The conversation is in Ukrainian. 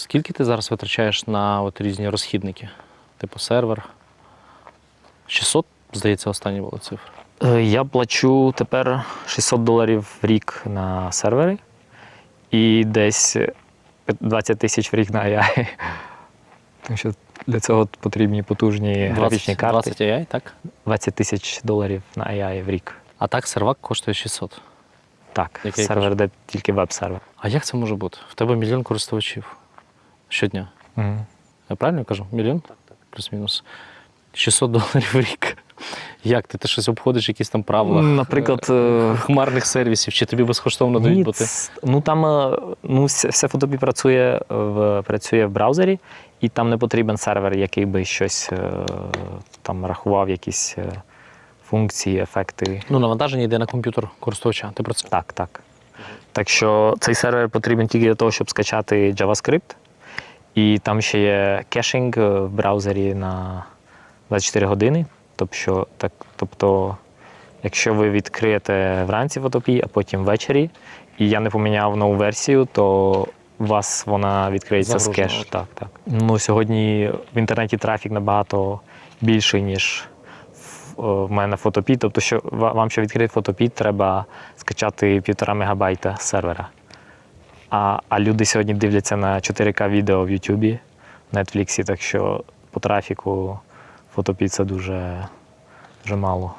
Скільки ти зараз витрачаєш на от різні розхідники? Типу сервер? 600, здається, останні були цифри. Е, Я плачу тепер 600 доларів в рік на сервери і десь 20 тисяч в рік на AI. Тому що для цього потрібні потужні графічні 20, карти. 20 AI, так? 20 тисяч доларів на AI в рік. А так сервак коштує 600. Так, Який сервер, де тільки веб-сервер. А як це може бути? В тебе мільйон користувачів щодня. Мгм. Я правильно кажу? Мільйон? Так, так. Плюс-мінус. 600 доларів в рік. Як ти? Ти щось обходиш якісь там правила? Наприклад, е, хмарних сервісів, чи тобі безкоштовно дають Ні, бути? ну там е, ну, фотопі працює в, працює в браузері, і там не потрібен сервер, який би щось е, там рахував, якісь е, функції, ефекти. Ну, навантаження йде на комп'ютер користувача. Ти про це. Так, так. Так що цей сервер потрібен тільки для того, щоб скачати JavaScript. І там ще є кешинг е, в браузері на 24 години. Тобто, що, так, тобто якщо ви відкриєте вранці фотопій, а потім ввечері, і я не поміняв нову версію, то у вас вона відкриється з кеш. Так, так. Ну, сьогодні в інтернеті трафік набагато більший, ніж в- в мене фотопід. Тобто, що вам, щоб відкрити фотопід, треба скачати півтора мегабайта сервера. А, а люди сьогодні дивляться на 4К відео в Ютубі, Netflix, так що по трафіку фотопіца дуже, дуже мало.